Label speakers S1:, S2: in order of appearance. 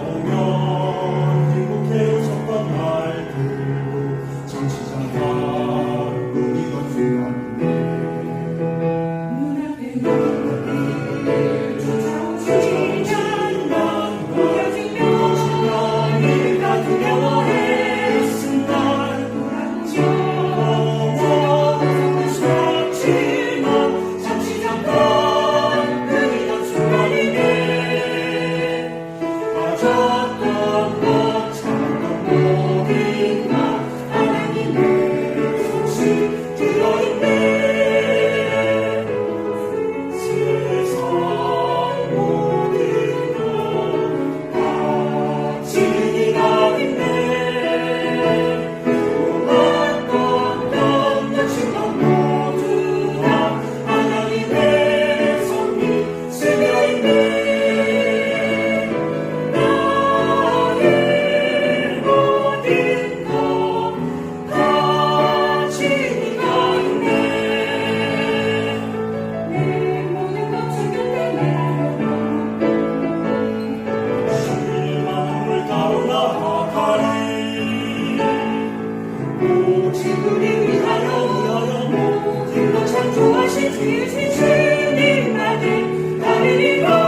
S1: Double Ти всі чині мене, та